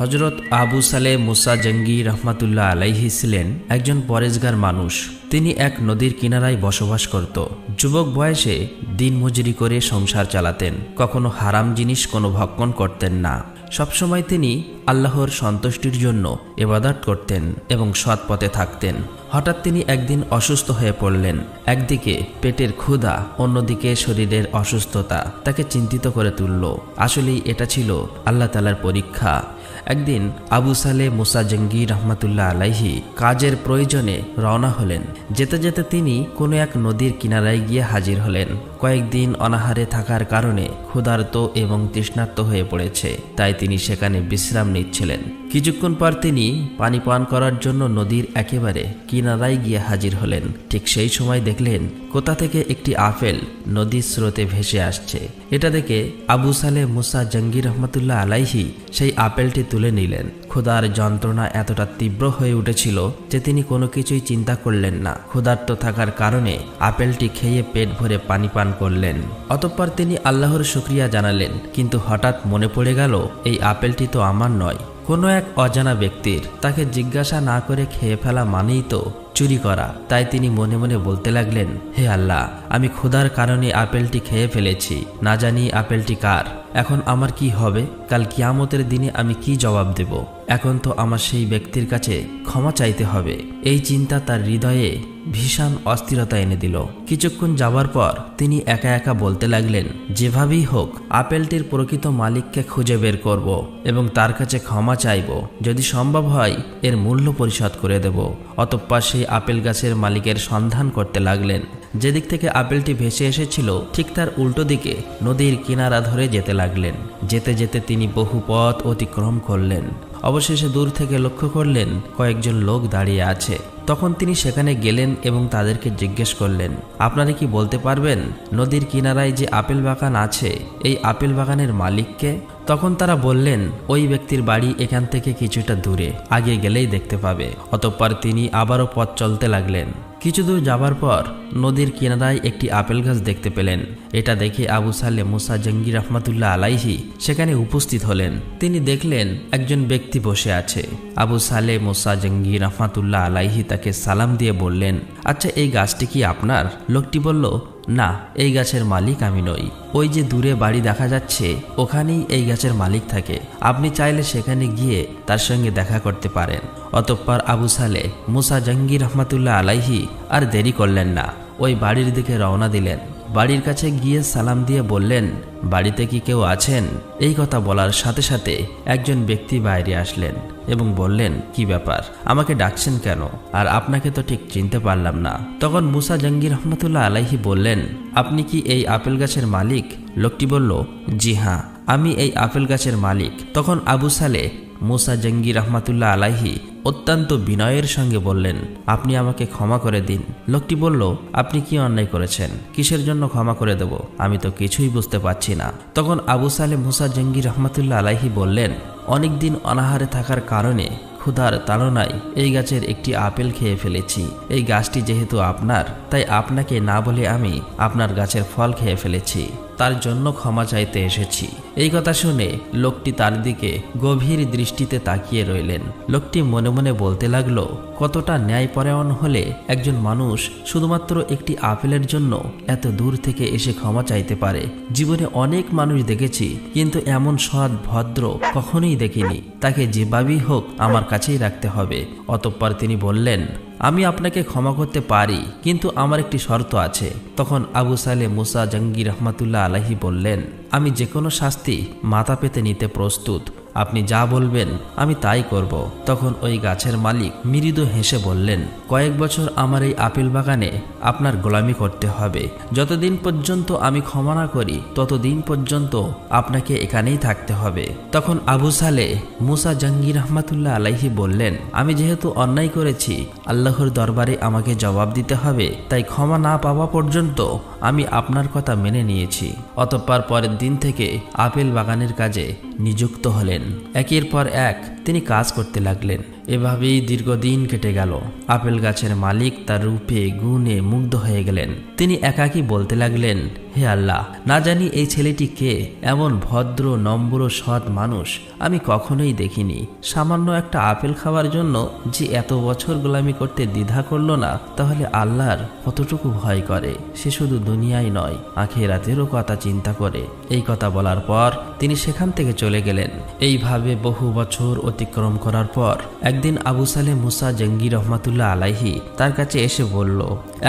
হজরত আবু সালে মুসা জঙ্গি রহমাতুল্লাহ আলাইহি ছিলেন একজন পরেজগার মানুষ। তিনি এক নদীর কিনারায় বসবাস করত। যুবক বয়সে দিন মজুরি করে সংসার চালাতেন। কখনো হারাম জিনিস কোনো ভক্ষণ করতেন না। সবসময় তিনি আল্লাহর সন্তুষ্টির জন্য এবাদাত করতেন এবং সৎ পথে থাকতেন। হঠাৎ তিনি একদিন অসুস্থ হয়ে পড়লেন। একদিকে পেটের ক্ষুধা, অন্যদিকে শরীরের অসুস্থতা তাকে চিন্তিত করে তুলল। আসলেই এটা ছিল আল্লাহ তালার পরীক্ষা। একদিন আবু সালে মুসা জঙ্গি রহমাতুল্লাহ আলাইহি কাজের প্রয়োজনে রওনা হলেন। যেতে যেতে তিনি কোনো এক নদীর কিনারায় গিয়ে হাজির হলেন। কয়েকদিন অনাহারে থাকার কারণে ক্ষুধার্ত এবং তৃষ্ণার্ত হয়ে পড়েছে, তাই তিনি সেখানে বিশ্রাম নিচ্ছিলেন। কিছুক্ষণ পর তিনি পানি পান করার জন্য নদীর একেবারে কিনারায় গিয়ে হাজির হলেন। ঠিক সেই সময় দেখলেন, কোথা থেকে একটি আপেল নদীর স্রোতে ভেসে আসছে। এটা দেখে আবু সালে মুসা জঙ্গি রহমতুল্লাহ আলাইহি সেই আপেলটি তুলে নিলেন। ক্ষুধার যন্ত্রণা এতটা তীব্র হয়ে উঠেছিল যে তিনি কোনো কিছুই চিন্তা করলেন না। ক্ষুধার্ত থাকার কারণে আপেলটি খেয়ে পেট ভরে পানি পান করলেন। অতঃপর তিনি আল্লাহর শুক্রিয়া জানালেন, কিন্তু হঠাৎ মনে পড়ে গেল, এই আপেলটি তো আমার নয়। কোনো এক অজানা ব্যক্তির তাকে জিজ্ঞাসা না করে খেয়ে ফেলা মানেই তো চুরি করা। তাই তিনি মনে মনে বলতে লাগলেন, হে আল্লাহ, আমি ক্ষুধার কারণে আপেলটি খেয়ে ফেলেছি। না জানি আপেলটি কার। এখন আমার কি হবে? কাল কিয়ামতের দিনে আমি কি জবাব দেব? এখন তো আমার সেই ব্যক্তির কাছে ক্ষমা চাইতে হবে। এই চিন্তা তার হৃদয়ে ভীষণ অস্থিরতা এনে দিল। কিছুক্ষণ যাবার পর তিনি একা একা বলতে লাগলেন, যেভাবেই হোক, আপেলটির প্রকৃত মালিককে খুঁজে বের করব এবং তার কাছে ক্ষমা চাইব। যদি সম্ভব হয়, এর মূল্য পরিশোধ করে দেব। অতঃপর সেই আপেল গাছের মালিকের সন্ধান করতে লাগলেন। যেদিক থেকে আপেলটি ভেসে এসেছিল, ঠিক তার উল্টো দিকে নদীর কিনারা ধরে যেতে লাগলেন। যেতে যেতে তিনি বহু পথ অতিক্রম করলেন। অবশেষে দূর থেকে লক্ষ্য করলেন কয়েকজন লোক দাঁড়িয়ে আছে। তখন তিনি সেখানে গেলেন এবং তাদেরকে জিজ্ঞেস করলেন, আপনারা কি বলতে পারবেন নদীর কিনারায় যে আপেল বাগান আছে, এই আপেল বাগানের মালিককে? তখন তারা বললেন, ওই ব্যক্তির বাড়ি এখান থেকে কিছুটা দূরে, আগে গেলেই দেখতে পাবে। অতঃপর তিনি আবারও পথ চলতে লাগলেন। কিছু দূর যাবার পর নদীর কিনারায় একটি আপেল গাছ দেখতে পেলেন। এটা দেখে আবু সালে মুসা জঙ্গি রহমাতুল্লাহ আলাইহি সেখানে উপস্থিত হলেন। তিনি দেখলেন একজন ব্যক্তি বসে আছে। আবু সালে মুসা জঙ্গি রহমাতুল্লাহ আলাইহি তাকে সালাম দিয়ে বললেন আচ্ছা এই গাছটি কি আপনার? লোকটি বলল না, এই গাছের মালিক আমি নই। ওই যে দূরে বাড়ি দেখা যাচ্ছে, ওখানেই এই গাছের মালিক থাকে। আপনি চাইলে সেখানে গিয়ে তার সঙ্গে দেখা করতে পারেন। অতঃপর আবু সালে মুসা জঙ্গি রহমাতুল্লাহ আলাইহি আর দেরি করলেন না। ওই বাড়ির দিকে রওনা দিলেন। বাড়ির কাছে গিয়ে সালাম দিয়ে বললেন, বাড়িতে কি কেউ আছেন? এই কথা বলার সাথে সাথে একজন ব্যক্তি বাইরে আসলেন এবং বললেন, কি ব্যাপার? আমাকে ডাকছেন কেন? আর আপনাকে তো ঠিক চিনতে পারলাম না। তখন মুসা জঙ্গি রহমতুল্লাহ আলাইহি বললেন, আপনি কি এই আপেল গাছের মালিক? লোকটি বলল, জি হ্যাঁ আমি এই আপেল গাছের মালিক। তখন আবু সালে মুসা জঙ্গি রহমাতুল্লাহ আলাইহি অত্যন্ত বিনয়ের সঙ্গে বললেন, আপনি আমাকে ক্ষমা করে দিন। লোকটি বলল, আপনি কি অন্যায় করেছেন? কিসের জন্য ক্ষমা করে দেব? আমি তো কিছুই বুঝতে পারছি না। তখন আবু সালে মুসা জঙ্গি রহমাতুল্লাহ আলাইহি বললেন, অনেকদিন অনাহারে থাকার কারণে ক্ষুধার তাড়নায় এই গাছের একটি আপেল খেয়ে ফেলেছি। এই গাছটি যেহেতু আপনার, তাই আপনাকে না বলে আমি আপনার গাছের ফল খেয়ে ফেলেছি। তার জন্য ক্ষমা চাইতে এসেছি। এই কথা শুনে লোকটি তার দিকে গভীর দৃষ্টিতে তাকিয়ে রইলেন। লোকটি মনে মনে বলতে লাগল, কতটা ন্যায়পরায়ণ হলে একজন মানুষ শুধুমাত্র একটি আপেলের জন্য এত দূর থেকে এসে ক্ষমা চাইতে পারে? জীবনে অনেক মানুষ দেখেছি, কিন্তু এমন সৎ, ভদ্র কখনোই দেখিনি। তাকে যেভাবেই হোক আমার কাছেই রাখতে হবে। অতঃপর তিনি বললেন আমি আপনাকে ক্ষমা করতে পারি, কিন্তু আমার একটি শর্ত আছে। তখন আবু সালে মুসা জঙ্গি রহমাতুল্লাহ আলাহি বললেন, আমি যে কোনো শাস্তি মাথা পেতে নিতে প্রস্তুত। আপনি যা বলবেন, আমি তাই করব। তখন ওই গাছের মালিক মৃদু হেসে বললেন, কয়েক বছর আমার এই আপেল বাগানে আপনার গোলামি করতে হবে। যতদিন পর্যন্ত আমি ক্ষমা না করি, ততদিন পর্যন্ত আপনাকে এখানেই থাকতে হবে। তখন আবু সালে মুসা জাঙ্গির রহমাতুল্লাহ আলাইহি বললেন, আমি যেহেতু অন্যায় করেছি, আল্লাহর দরবারে আমাকে জবাব দিতে হবে, তাই ক্ষমা না পাওয়া পর্যন্ত আমি আপনার কথা মেনে নিয়েছি। অতঃপর পরের দিন থেকে আপেল বাগানের কাজে নিযুক্ত হলেন। একের পর এক তিনি কাজ করতে লাগলেন। এভাবেই দীর্ঘদিন কেটে গেল। আপেল গাছের মালিক তার রূপে, গুণে মুগ্ধ হয়ে গেলেন। তিনি একাকী বলতে লাগলেন, হে আল্লাহ, না জানি এই ছেলেটি কে? এমন ভদ্র, নম্র, সৎ মানুষ আমি কখনোই দেখিনি। সামান্য একটা আপেল খাওয়ার জন্য যে এত বছর গোলামি করতে দ্বিধা করল না, তাহলে আল্লাহর কতটুকু ভয় করে? সে শুধু দুনিয়ায় নয়, আখেরাতেরও কথা চিন্তা করে। এই কথা বলার পর তিনি সেখান থেকে চলে গেলেন। এইভাবে বহু বছর অতিক্রম করার পর একদিন আবু সালে মুসা জঙ্গি রহমাতুল্লাহ আলাইহি তার কাছে এসে বলল,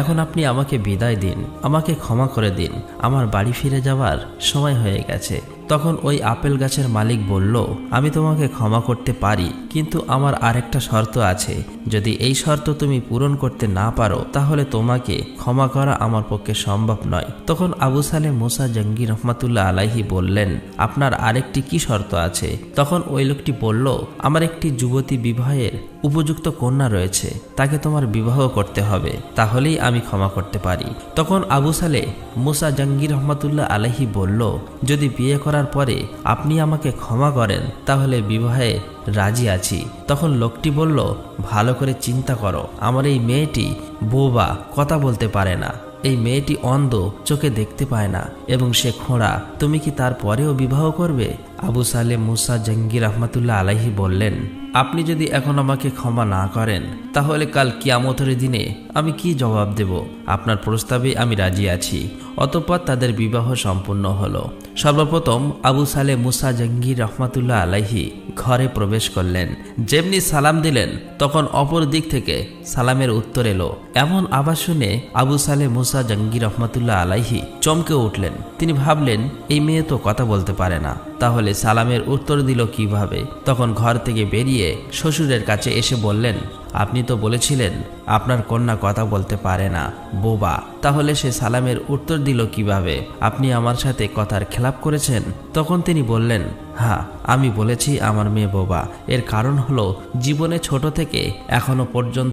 এখন আপনি আমাকে বিদায় দিন, আমাকে ক্ষমা করে দিন, আমার বাড়ি ফিরে যাওয়ার সময় হয়ে গেছে। তখন ওই আপেল গাছের মালিক বলল, আমি তোমাকে ক্ষমা করতে পারি কিন্তু আমার আরেকটা শর্ত আছে। যদি এই শর্ত তুমি পূরণ করতে না পারো, তাহলে তোমাকে ক্ষমা করা আমার পক্ষে সম্ভব নয়। তখন আবু সালে মোসা জঙ্গি রহমাতুল্লাহ আলাইহি বললেন, আপনার আরেকটি কি শর্ত আছে? তখন ওই লোকটি বলল, আমার একটি যুবতী বিবাহের উপযুক্ত কন্যা রয়েছে, তাকে তোমার বিবাহ করতে হবে, তাহলেই আমি ক্ষমা করতে পারি। তখন আবু সালে মুসা জাঙ্গির রহমতুল্লাহ আলহি বলল, যদি বিয়ে করার পরে আপনি আমাকে ক্ষমা করেন, তাহলে বিবাহে রাজি আছি। তখন লোকটি বলল, ভালো করে চিন্তা করো, আমার এই মেয়েটি বোবা, কথা বলতে পারে না। এই মেয়েটি অন্ধ, চোখে দেখতে পায় না, এবং সে খোঁড়া। তুমি কি তারপরেও বিবাহ করবে? আবু সালে মুসা জঙ্গি রহমতুল্লাহ আলাহি বললেন, আপনি যদি এখন আমাকে ক্ষমা না করেন, তাহলে কাল কিয়ামতের দিনে আমি কি জবাব দেব? আপনার প্রস্তাবে আমি রাজি আছি। অতঃপর তাদের বিবাহ সম্পূর্ণ হলো। সর্বপ্রথম আবু সালে মুসা জঙ্গি রহমাতুল্লাহ আলাইহি ঘরে প্রবেশ করলেন। যেমনি সালাম দিলেন, তখন অপর দিক থেকে সালামের উত্তর এলো। এমন আবার শুনে আবু সালে মুসা জঙ্গি রহমাতুল্লাহ আলাইহি চমকে উঠলেন। তিনি ভাবলেন, এই মেয়ে তো কথা বলতে পারে না। তাহলে সালামের উত্তর দিল কীভাবে? তখন ঘর থেকে বেরিয়ে শ্বশুরের কাছে এসে বললেন, আপনি তো বলেছিলেন আপনার কন্যা কথা বলতে পারে না, বোবা। তাহলে সে সালামের উত্তর দিল কীভাবে? আপনি আমার সাথে কথার খেলাপ করেছেন? তখন তিনি বললেন হ্যাঁ আমি বলেছি আমার মেয়ে বোবা। এর কারণ হলো, জীবনে ছোট থেকে এখনও পর্যন্ত